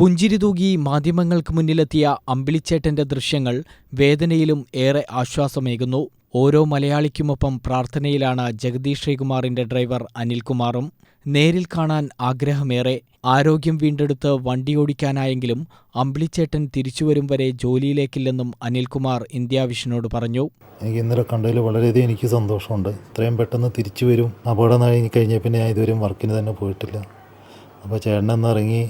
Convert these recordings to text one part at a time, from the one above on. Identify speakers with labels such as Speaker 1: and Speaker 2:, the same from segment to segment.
Speaker 1: പുഞ്ചിരി തൂകി മാധ്യമങ്ങൾക്ക് മുന്നിലെത്തിയ അമ്പിളിച്ചേട്ടന്റെ ദൃശ്യങ്ങൾ വേദനയിലും ഏറെ ആശ്വാസമേകുന്നു. ഓരോ മലയാളിക്കുമൊപ്പം പ്രാർത്ഥനയിലാണ് ജഗദീഷ് ശ്രീകുമാറിന്റെ ഡ്രൈവർ അനിൽകുമാറും. നേരിൽ കാണാൻ ആഗ്രഹമേറെ. ആരോഗ്യം വീണ്ടെടുത്ത് വണ്ടിയോടിക്കാനായെങ്കിലും അമ്പിളിച്ചേട്ടൻ തിരിച്ചുവരും വരെ ജോലിയിലേക്കില്ലെന്നും അനിൽകുമാർ ഇന്ത്യാവിഷനോട് പറഞ്ഞു.
Speaker 2: എനിക്ക് ഇന്നലെ കണ്ടതിൽ വളരെയധികം എനിക്ക് സന്തോഷമുണ്ട്. ഇത്രയും പെട്ടെന്ന് തിരിച്ചു വരും അപകടം കഴിഞ്ഞ് കഴിഞ്ഞാൽ പിന്നെ ഞാൻ ഇതുവരെയും വർക്കിന് തന്നെ പോയിട്ടില്ല. അപ്പോൾ ചേട്ടനൊന്ന് ഇറങ്ങി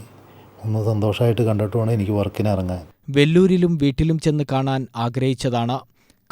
Speaker 2: ഒന്ന് സന്തോഷമായിട്ട് കണ്ടിട്ട് വേണം എനിക്ക് വർക്കിന് ഇറങ്ങാൻ
Speaker 1: വെല്ലൂരിലും വീട്ടിലും ചെന്ന് കാണാൻ ആഗ്രഹിച്ചതാണ്.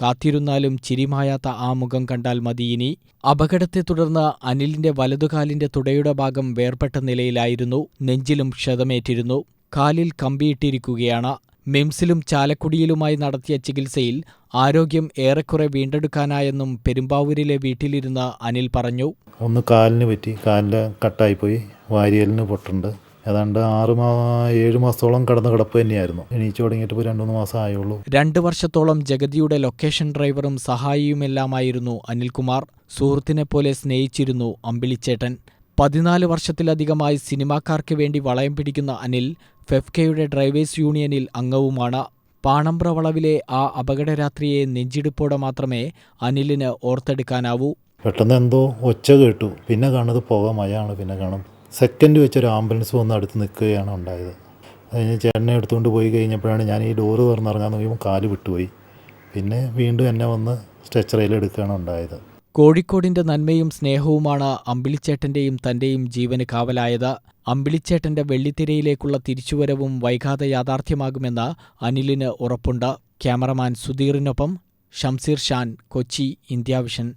Speaker 1: കാത്തിരുന്നാലും ചിരിമായാത്ത ആ മുഖം കണ്ടാൽ മതി ഇനി. അപകടത്തെ തുടർന്ന് അനിലിന്റെ വലതുകാലിന്റെ തുടയുടെ ഭാഗം വേർപെട്ട നിലയിലായിരുന്നു. നെഞ്ചിലും ക്ഷതമേറ്റിരുന്നു. കാലിൽ കമ്പിയിട്ടിരിക്കുകയാണ്. മിംസിലും ചാലക്കുടിയിലുമായി നടത്തിയ ചികിത്സയിൽ ആരോഗ്യം ഏറെക്കുറെ വീണ്ടെടുക്കാനായെന്നും പെരുമ്പാവൂരിലെ വീട്ടിലിരുന്ന് അനിൽ പറഞ്ഞു.
Speaker 2: ഒന്ന് കാലിന് പറ്റി കാലിൽ കട്ടായിപ്പോയി. വാരിയലിന് പൊട്ടുണ്ട്. ഏതാണ്ട് ആറ് മാ ഏഴ് മാസത്തോളം കടന്ന് കിടപ്പ് തന്നെയായിരുന്നു. എണീച്ചു തുടങ്ങിയിട്ട് ഇപ്പോൾ രണ്ട് മൂന്ന് മാസം ആയുള്ളൂ.
Speaker 1: രണ്ട് വർഷത്തോളം ജഗതിയുടെ ലൊക്കേഷൻ ഡ്രൈവറും സഹായിയുമെല്ലാമായിരുന്നു അനിൽകുമാർ. സുഹൃത്തിനെ പോലെ സ്നേഹിച്ചിരുന്നു അമ്പിളിച്ചേട്ടൻ. പതിനാല് വർഷത്തിലധികമായി സിനിമാക്കാർക്ക് വേണ്ടി വളയം പിടിക്കുന്ന അനിൽ ഫെഫ്കെയുടെ ഡ്രൈവേഴ്സ് യൂണിയനിൽ അംഗവുമാണ്. പാണമ്പ്ര വളവിലെ ആ അപകടരാത്രിയെ നെഞ്ചിടിപ്പോടെ മാത്രമേ അനിലിന് ഓർത്തെടുക്കാനാവൂ.
Speaker 2: പെട്ടെന്ന് എന്തോ ഒച്ച കേട്ടു. പിന്നെ കാണുന്നത് പുക മഴയാണ് പിന്നെ കാണും സെക്കൻഡ് വെച്ച് ഒരു ആംബുലൻസ് വന്ന് അടുത്ത് നിൽക്കുകയാണ് ഉണ്ടായത്. അത് കഴിഞ്ഞ് ചേട്ടനെ എടുത്തുകൊണ്ട് പോയി കഴിഞ്ഞപ്പോഴാണ് ഞാൻ ഈ ഡോറ് തുറന്നിറങ്ങാൻ നോക്കിയപ്പോൾ കാൽ വിട്ടുപോയി. പിന്നെ വീണ്ടും എന്നെ വന്ന് സ്ട്രെച്ചറയിൽ എടുക്കുകയാണ് ഉണ്ടായത്.
Speaker 1: കോഴിക്കോടിന്റെ നന്മയും സ്നേഹവുമാണ് അമ്പിളിച്ചേട്ടന്റെയും തന്റെയും ജീവന് കാവലായത്. അമ്പിളിച്ചേട്ടന്റെ വെള്ളിത്തിരയിലേക്കുള്ള തിരിച്ചുവരവും വൈകാതെ യാഥാർത്ഥ്യമാകുമെന്ന് അനിലിന് ഉറപ്പുണ്ട്. ക്യാമറമാൻ സുധീറിനൊപ്പം ഷംസീർ ഷാൻ കൊച്ചി ഇന്ത്യാവിഷൻ.